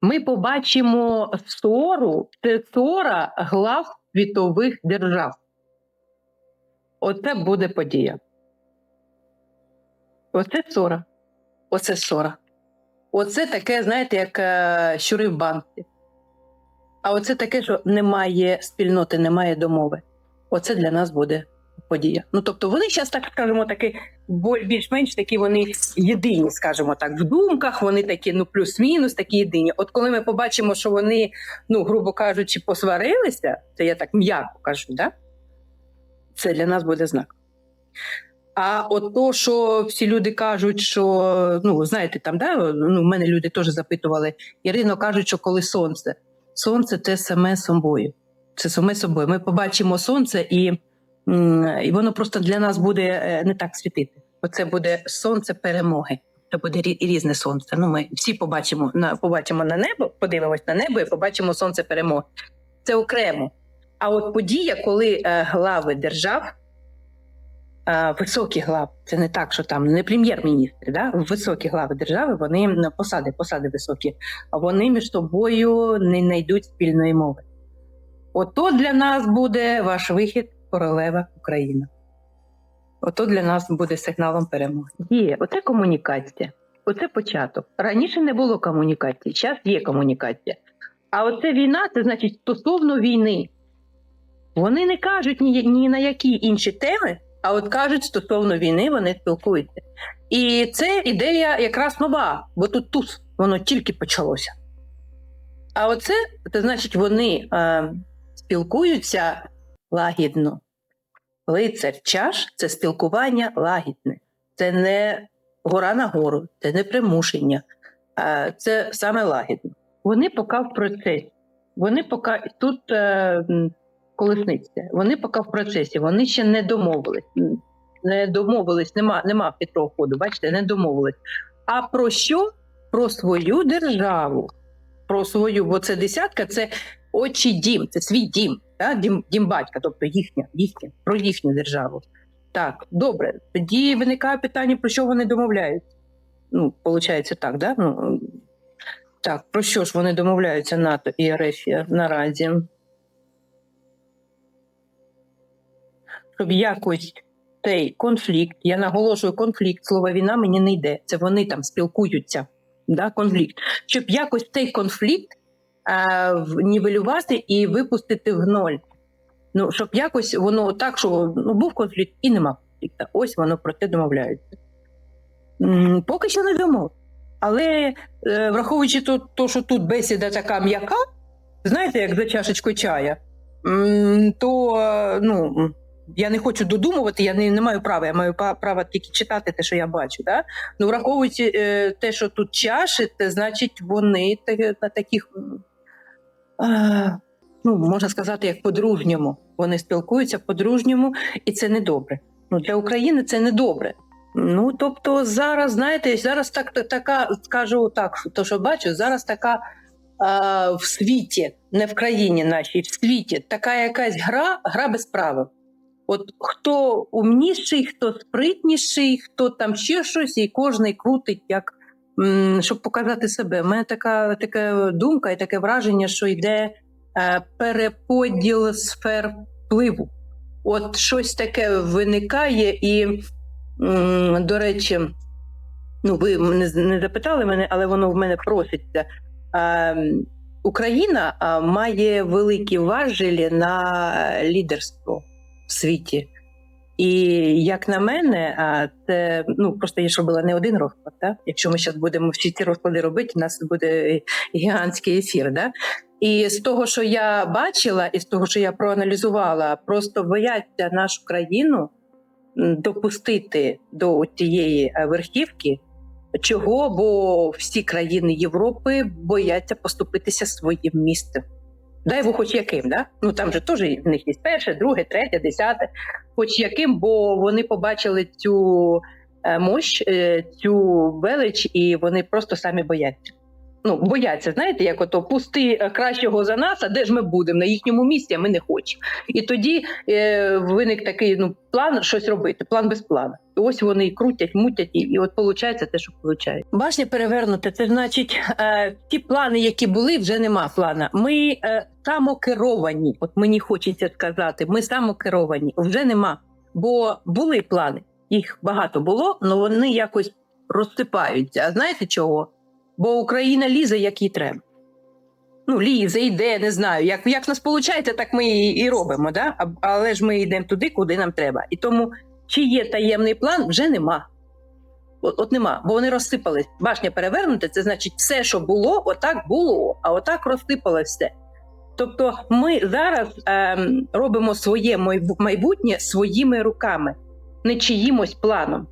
ми побачимо ссору, це ссора глав світових держав. Оце буде подія. Оце ссора. Оце ссора. Оце таке, знаєте, як е, щури в банці. А оце таке, що немає спільноти, немає домови. Оце для нас буде подія. Ну тобто вони зараз, так скажемо, такі бо- більш-менш такі вони єдині, скажімо так, в думках, вони такі, ну, плюс-мінус, такі єдині. От коли ми побачимо, що вони, ну, грубо кажучи, посварилися, це я так м'яко кажу, да? це для нас буде знак. А от то, що всі люди кажуть, що ну знаєте, там да ну мене люди теж запитували. Ірино кажуть, що коли сонце, сонце це саме собою. Це саме собою. Ми побачимо сонце, і, і воно просто для нас буде е, не так світити. Оце буде сонце перемоги. Це буде різне сонце. Ну, ми всі побачимо на побачимо на небо, подивимось на небо і побачимо сонце перемоги. Це окремо. А от подія, коли е, глави держав е, високі глави. Це не так, що там не прем'єр-міністри, да? високі глави держави, вони посади, посади високі, а вони між собою не знайдуть спільної мови. Ото для нас буде ваш вихід, королева Україна. Ото для нас буде сигналом перемоги. Є, оце комунікація, оце початок. Раніше не було комунікації, зараз є комунікація. А оце війна, це значить стосовно війни. Вони не кажуть ні, ні на які інші теми, а от кажуть, стосовно війни вони спілкуються. І це ідея якраз нова, бо тут туз, воно тільки почалося. А оце, це значить, вони е, спілкуються лагідно. Лицар чаш це спілкування лагідне. Це не гора на гору, це не примушення, це саме лагідно. Вони поки в процесі. Вони поки тут е, колесниця. Вони поки в процесі, вони ще не домовились. Не домовились, нема, нема хитрого ходу, бачите, не домовились. А про що? Про свою державу. Про свою, бо це десятка, це очі дім, це свій дім, да? дім, дім батька, тобто їхня, їхня, про їхню державу. Так, добре. Тоді виникає питання, про що вони домовляються. Ну, виходить так, да? Ну, так, про що ж вони домовляються НАТО і РФ наразі? Щоб якось цей конфлікт, я наголошую, конфлікт, слово війна мені не йде. Це вони там спілкуються. Да, конфлікт. Щоб якось цей конфлікт нівелювати і випустити в ноль. Ну, щоб якось воно так, що ну, був конфлікт і нема конфлікту. Ось воно про це домовляється. Поки що не домов. Але е, враховуючи то, то, що тут бесіда така м'яка, знаєте, як за чашечкою чая, то е, ну, я не хочу додумувати, я не, не маю права, я маю право тільки читати те, що я бачу. Да? Ну, враховуючи е, те, що тут чаші, це значить, вони на таких, ну, можна сказати, як по-дружньому. Вони спілкуються по-дружньому, і це не добре. Ну, для України це не добре. Ну, тобто, зараз, знаєте, зараз так, така, скажу так, то, що бачу, зараз така в світі, не в країні нашій, в світі, така якась гра, гра без правил. От хто умніший, хто спритніший, хто там ще щось, і кожний крутить, як щоб показати себе. У мене така, така думка і таке враження, що йде е, переподіл сфер впливу. От щось таке виникає, і, до речі, ну, ви не, запитали мене, але воно в мене проситься. Україна має великі важелі на лідерство в світі. І як на мене, це ну просто я ж робила не один розклад. Да? Якщо ми зараз будемо всі ці розклади робити, у нас буде гігантський ефір. Да? І з того, що я бачила, і з того, що я проаналізувала, просто бояться нашу країну допустити до тієї е, верхівки. Чого? Бо всі країни Європи бояться поступитися своїм місцем. Дай його хоч яким, да? Ну там же теж в них є перше, друге, третє, десяте, хоч яким, бо вони побачили цю е, мощ, е, цю велич, і вони просто самі бояться. Ну, бояться, знаєте, як ото пусти е, кращого за нас, а де ж ми будемо на їхньому місці, а ми не хочемо. І тоді е, виник такий ну, план щось робити, план без плану. І ось вони і крутять, мутять, і, і от виходить те, що виходить. Башня перевернута, це значить, е, ті плани, які були, вже нема плана. Ми е, самокеровані. От мені хочеться сказати, ми самокеровані, вже нема. Бо були плани, їх багато було, але вони якось розсипаються. А знаєте чого? Бо Україна лізе, як їй треба. Ну, лізе, йде, не знаю. Як, як нас виходить, так ми і, і робимо. Да? А- Але ж ми йдемо туди, куди нам треба. І тому, чи є таємний план, вже нема. От, от нема, бо вони розсипались. Башня перевернута, це значить, все, що було, отак було, а отак розсипалось все. Тобто ми зараз ем, робимо своє майбутнє своїми руками, не чиїмось планом.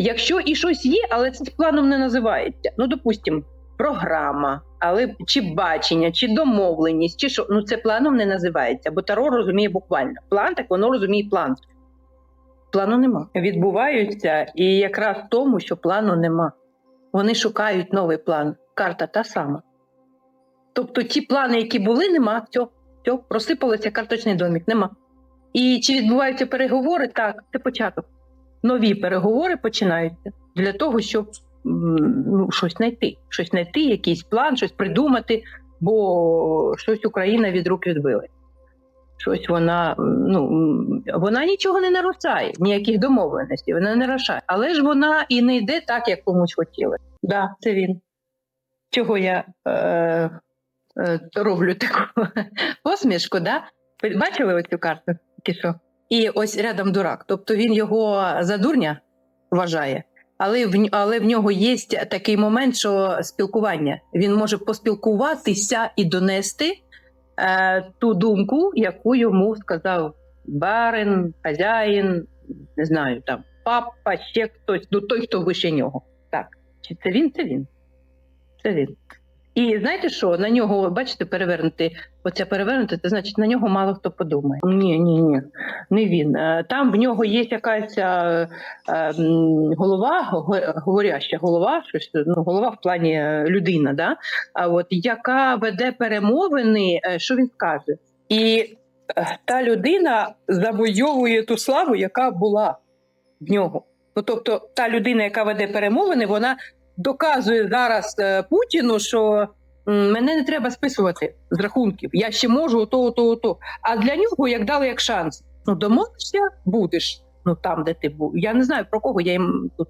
Якщо і щось є, але це планом не називається. Ну, допустимо, програма, але чи бачення, чи домовленість, чи що ну це планом не називається, бо Таро розуміє буквально. План так воно розуміє план. Плану нема. Відбуваються, і якраз в тому, що плану нема. Вони шукають новий план. Карта та сама. Тобто ті плани, які були, нема. Все, все, просипалося карточний домік, нема. І чи відбуваються переговори? Так, це початок. Нові переговори починаються для того, щоб ну, щось знайти, щось знайти, якийсь план, щось придумати, бо щось Україна від рук відбила. Щось вона ну вона нічого не нарушає, ніяких домовленостей, вона не нарушає. Але ж вона і не йде так, як комусь хотілося. Да, це він. Чого я е, е, роблю таку посмішку, да? Бачили оцю карту? Що? І ось рядом дурак. Тобто він його за дурня вважає, але в, але в нього є такий момент, що спілкування. Він може поспілкуватися і донести е, ту думку, яку йому сказав барин, хазяїн, не знаю, там папа, ще хтось, ну той, хто вище нього. Так. Чи це він? Це він. Це він. І знаєте що? На нього, бачите, перевернути, оця перевернути, це значить на нього мало хто подумає. Ні, ні, ні, не він. Е, Там в нього є якась е, е, голова, говоряща голова, щось, ну, голова в плані людина, да? а от, яка веде перемовини, що він скаже. І та людина завойовує ту славу, яка була в нього. Ну, тобто, та людина, яка веде перемовини, вона доказує зараз е, Путіну, що мене не треба списувати з рахунків. Я ще можу ото, ото, ото. А для нього як дали як шанс. Ну, домовишся, будеш. Ну там, де ти був. Я не знаю про кого я їм тут,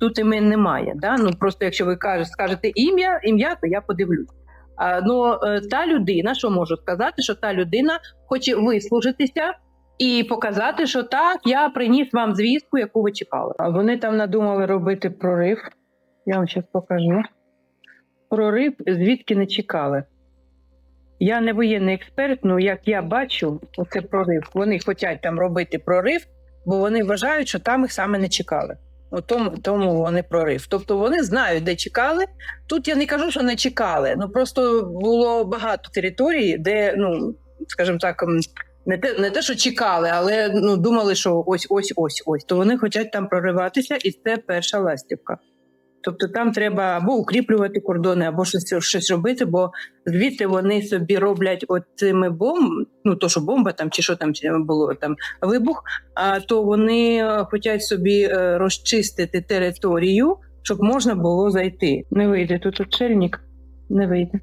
тут імен немає. Да? Ну просто якщо ви кажете, скажете ім'я, ім'я, то я подивлюсь. А, ну е, та людина, що можу сказати, що та людина хоче вислужитися і показати, що так, я приніс вам звістку, яку ви чекали. Вони там надумали робити прорив. Я вам зараз покажу. Прорив, звідки не чекали. Я не воєнний експерт, ну як я бачу, оце прорив. Вони хочуть там робити прорив, бо вони вважають, що там їх саме не чекали. У тому, тому вони прорив. Тобто вони знають, де чекали. Тут я не кажу, що не чекали. Ну просто було багато територій, де, ну скажімо так, не те, не те, що чекали, але ну думали, що ось, ось, ось, ось. То вони хочуть там прориватися, і це перша ластівка. Тобто там треба або укріплювати кордони, або щось, щось робити, бо звідти вони собі роблять от цими бомб, ну то, що бомба там чи що там було там вибух, а то вони е, хочуть собі е, розчистити територію, щоб можна було зайти. Не вийде тут очельник, не вийде.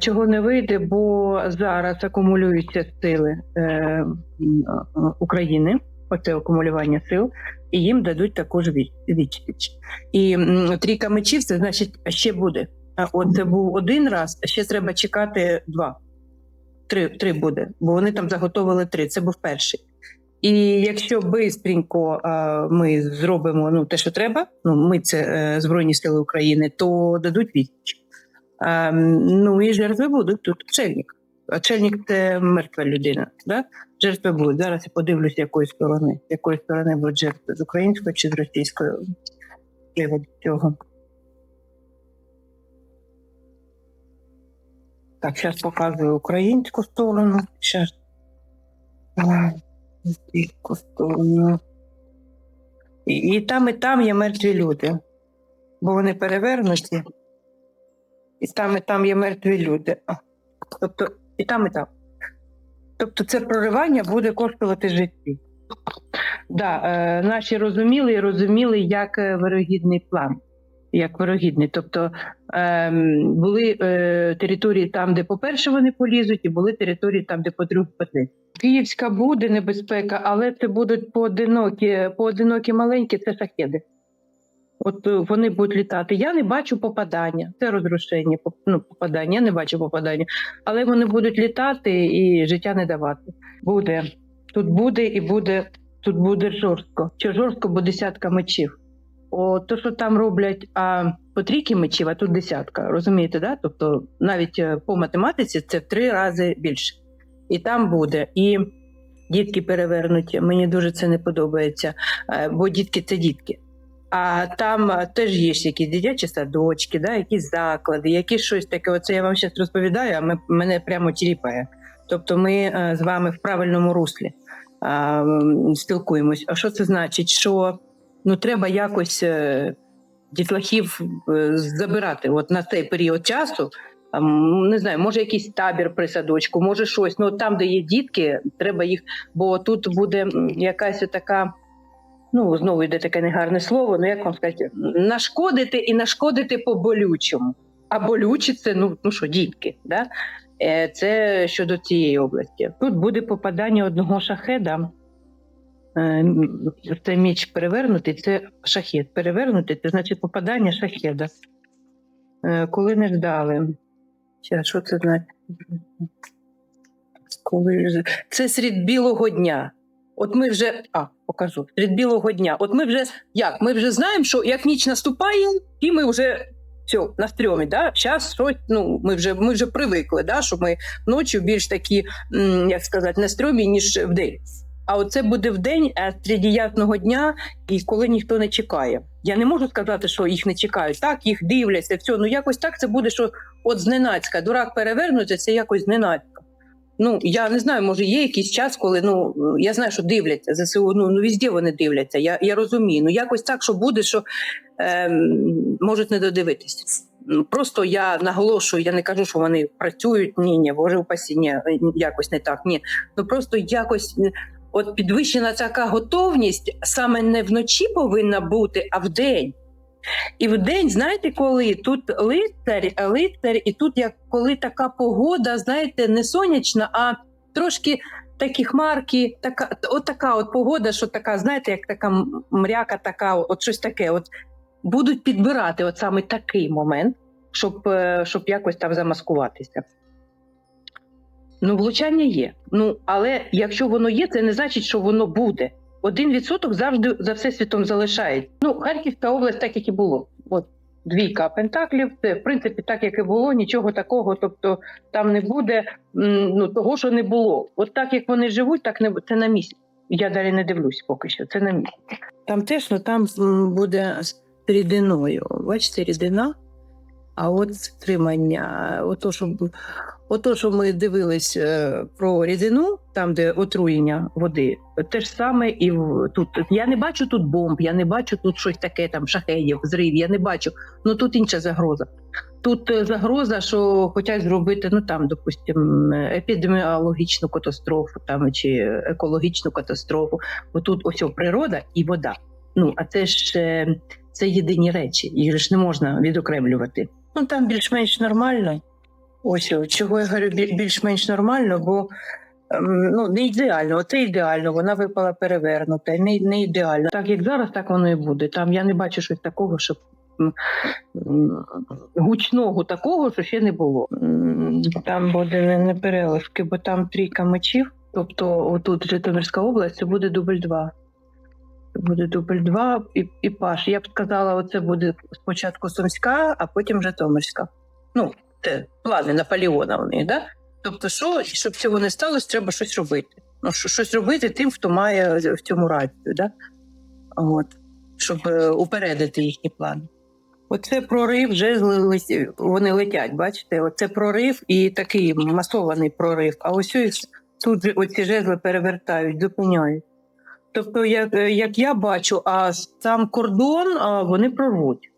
Чого не вийде? Бо зараз акумулюються сили е, е, України, оце акумулювання сил, і їм дадуть також від- відсіч. І трійка мечів це значить ще буде. А от це був один раз, а ще треба чекати два. Три, три буде, бо вони там заготовили три. Це був перший. І якщо бистренько ми зробимо ну, те, що треба, ну ми це е, Збройні Сили України, то дадуть відсіч. Ну і жертви будуть тут. Чельник. А чельник це мертва людина. Да? Жертви будуть. Зараз я подивлюся, якої сторони. З якої сторони будуть жертви з української чи з російської приводу цього. Так, зараз показую українську сторону. Зараз. І, і там, і там є мертві люди, бо вони перевернуті. І там, і там є мертві люди. Тобто, і там, і там. Тобто, це проривання буде коштувати житті. Да, е, наші розуміли і розуміли як е, вирогідний план. Як вирогідний. Тобто ем, були е, території там, де по-перше вони полізуть, і були території там, де по-друге потретє. Київська буде небезпека, але це будуть поодинокі, поодинокі маленькі, це шахеди. От е, вони будуть літати. Я не бачу попадання. Це розрушення, ну, попадання. Я не бачу попадання. Але вони будуть літати і життя не давати. Буде. Тут буде і буде, тут буде жорстко. Що жорстко, бо десятка мечів. О, то, що там роблять а, по трійки мечів, а тут десятка. Розумієте, да? Тобто навіть е, по математиці це в три рази більше. І там буде. І дітки перевернуті. Мені дуже це не подобається, е, бо дітки це дітки. А там теж є якісь дитячі садочки, да, якісь заклади, якісь щось таке. Оце я вам зараз розповідаю, а ми, мене прямо тіліпає. Тобто ми е, з вами в правильному руслі а, спілкуємось. А що це значить? Що ну, треба якось е, дітлахів е, забирати от на цей період часу. Не знаю, може якийсь табір при садочку, може щось. Ну там, де є дітки, треба їх, бо тут буде якась така ну знову йде таке негарне слово, ну як вам сказати, нашкодити і нашкодити по болючому. А болючі це ну, ну що, дітки, да? Е, це щодо цієї області. Тут буде попадання одного шахеда. Е, Це міч перевернутий, це шахет. Перевернутий, це значить попадання шахеда. Е, Коли не ждали. Щас, що це значить? Коли... Це серед білого дня. От ми вже а покажу серед білого дня. От ми вже як? Ми вже знаємо, що як ніч наступає, і ми вже все на стрьомі. Да? Зараз щось, ну ми вже ми вже привикли, да? що ми ночі більш такі, як сказати, на стрьомі, ніж вдень. А оце буде вдень а серед ясного дня, і коли ніхто не чекає. Я не можу сказати, що їх не чекають. Так, їх дивляться, все. Ну якось так це буде, що от зненацька. Дурак перевернути, це якось зненацька. Ну, я не знаю, може є якийсь час, коли ну я знаю, що дивляться ЗСУ, ну, ну везде вони дивляться. Я, я розумію. Ну якось так, що буде, що ем, можуть не додивитись. Ну, Просто я наголошую, я не кажу, що вони працюють. Ні, ні, боже упасі, ні, якось не так. Ні. Ну просто якось от підвищена така готовність саме не вночі повинна бути, а вдень. І в день, знаєте, коли тут лицар, лицар, і тут як коли така погода, знаєте, не сонячна, а трошки такі хмарки, така, от така от погода, що така, знаєте, як така мряка, така, от щось таке. От будуть підбирати от саме такий момент, щоб, е, щоб якось там замаскуватися. Ну, влучання є. Ну, але якщо воно є, це не значить, що воно буде. Один відсоток завжди за всесвітом залишається. Ну, Харківська область, так як і було. От двійка пентаклів, це в принципі так, як і було, нічого такого. Тобто там не буде ну, того, що не було. От так як вони живуть, так не це на місці. Я далі не дивлюсь поки що. Це на місці. Там теж ну, там буде з рідиною. Бачите, рідина, а от стримання. Ото, що, б- ото, що ми дивились е, про рідину, там, де отруєння води, те ж саме і в- тут. Я не бачу тут бомб, я не бачу тут щось таке, там шахедів, зрив, я не бачу. Ну тут інша загроза. Тут е, загроза, що хочуть зробити, ну там, допустимо, епідеміологічну катастрофу там чи екологічну катастрофу. Бо тут ось природа і вода. Ну а це ж е, це єдині речі, їх ж не можна відокремлювати. Ну там більш-менш нормально. Ось чого я говорю більш-менш нормально, бо ем, ну не ідеально. Оце ідеально, вона випала перевернута, не, не ідеально. Так як зараз, так воно і буде. Там я не бачу щось такого, щоб гучного такого, що ще не було. Там буде не, не переливки, бо там трійка мечів. Тобто, отут Житомирська область, це буде дубль 2. Це буде дубль 2 і, і Паш. Я б сказала, оце буде спочатку Сумська, а потім Житомирська. Ну, плани Наполеона да? Тобто, що, щоб цього не сталося, треба щось робити. Ну, що- щось робити тим, хто має в цьому рацію, да? От, щоб е, упередити їхні плани. Оце прорив, вже вони летять, бачите? Оце прорив і такий масований прорив. А ось тут оці жезли перевертають, зупиняють. Тобто, як, як я бачу, а сам кордон а, вони прорвуть.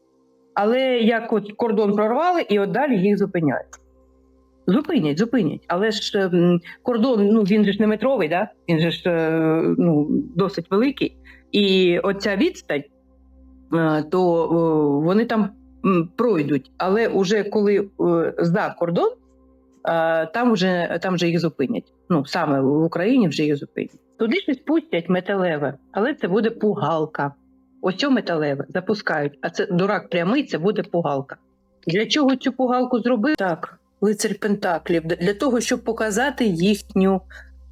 Але як от кордон прорвали, і от далі їх зупиняють. Зупинять, зупинять. Але ж ем, кордон, ну він же ж не метровий, да? він же ж е, ну, досить великий. І оця відстань, е, то вони там пройдуть. Але уже коли е, за кордон, там вже там вже їх зупинять. Ну саме в Україні вже їх зупинять. Туди щось пустять металеве, але це буде пугалка. Ось цю металеве запускають, а це дурак прямий, це буде пугалка. Для чого цю пугалку зробив? Так, лицар Пентаклів. Для того, щоб показати їхню,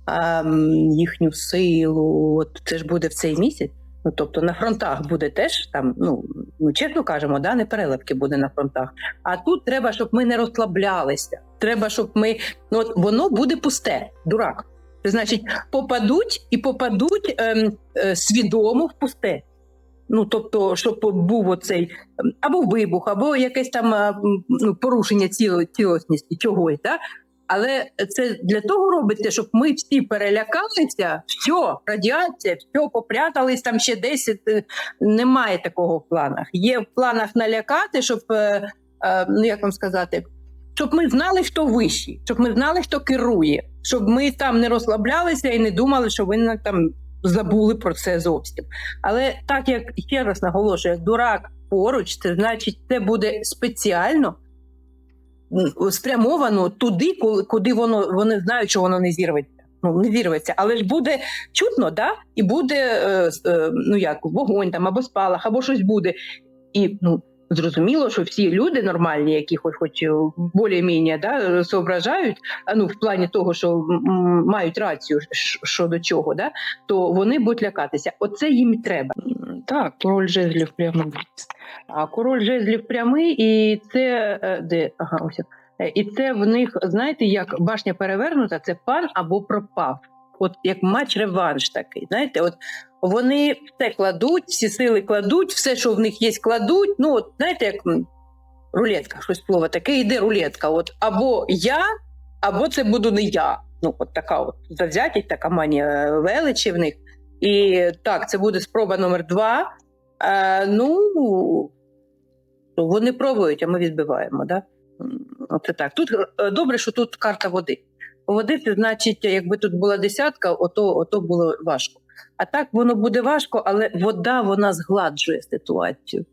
а, їхню силу. От це ж буде в цей місяць. Ну, тобто на фронтах буде теж там, ну, ну чесно кажемо, да, не переливки буде на фронтах. А тут треба, щоб ми не розслаблялися. Треба, щоб ми. Ну, от воно буде пусте, дурак. Значить, попадуть і попадуть ем, е, свідомо в пусте. Ну, тобто, щоб був оцей або вибух, або якесь там ну, порушення ціло, цілісності чогось, да? але це для того робиться, щоб ми всі перелякалися, все, радіація, все, попрятались там ще 10. е, Немає такого в планах. Є в планах налякати, щоб, е, е, ну як вам сказати, щоб ми знали, хто вищий, щоб ми знали, хто керує, щоб ми там не розслаблялися і не думали, що ви там забули про це зовсім. Але так як ще раз наголошую, як дурак поруч, це значить, це буде спеціально спрямовано туди, куди воно вони знають, що воно не зірветься. Ну не зірветься, але ж буде чутно, да? і буде е, е, ну як вогонь там або спалах, або щось буде. І ну зрозуміло, що всі люди нормальні, які хоч хоч е, більш-менш да, соображають, а ну в плані того, що мають рацію щодо чого, да, то вони будуть лякатися. Оце їм треба. Так, король жезлів прямий. А король жезлів прямий, і це е, де ага, ось. Е, І це в них, знаєте, як башня перевернута, це пан або пропав. От як матч реванш такий. Знаєте, от вони все кладуть, всі сили кладуть, все, що в них є, кладуть. Ну, от знаєте, як рулетка, щось слово таке, йде рулетка. От або я, або це буду не я. Ну, от така от завзятість, така манія е, величі в них. І так, це буде спроба номер два. Е, ну, вони пробують, а ми відбиваємо. Да? Оце так. Тут е, добре, що тут карта води. Води це значить, якби тут була десятка, ото, ото було важко. А так воно буде важко, але вода вона згладжує ситуацію.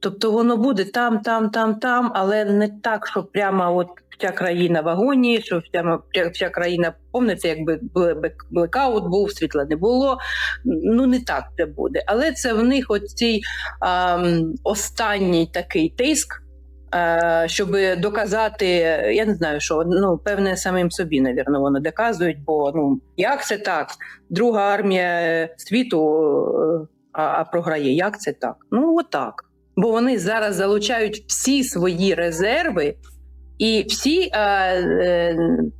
Тобто воно буде там, там, там, там, але не так, що прямо от вся країна в агонії, що вся, вся країна помните, якби блек- блекаут був, світла не було. Ну не так це буде. Але це в них оцей останній такий тиск. Е, Щоб доказати, я не знаю, що ну певне самим собі, навірно, вони доказують, бо ну як це так? Друга армія світу е, а, а програє. Як це так? Ну отак. Бо вони зараз залучають всі свої резерви, і всі е, е,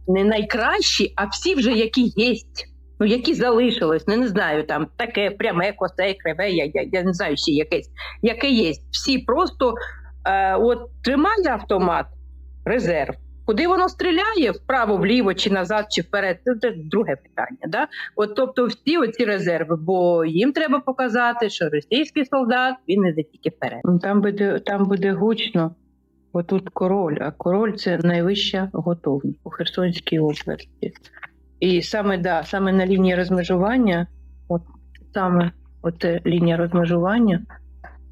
не найкращі, а всі вже які є. Ну, які залишились, ну не знаю, там таке пряме, косе, криве, я, я, я не знаю, ще якесь, яке є. Всі просто е, от тримає автомат, резерв. Куди воно стріляє, вправо, вліво, чи назад, чи вперед, це, друге питання. Да? От, тобто всі оці резерви, бо їм треба показати, що російський солдат він не тільки вперед. Ну, Там буде, там буде гучно. Отут король, а король це найвища готовність у Херсонській області. І саме да, саме на лінії розмежування, от саме оце лінія розмежування,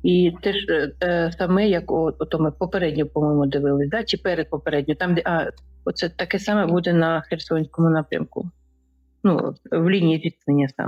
і те ж е, саме, як от, ото ми попередньо, по-моєму, дивились, да? чи перед попередньо, там, де а, оце таке саме буде на Херсонському напрямку. Ну, в лінії зіткнення саме.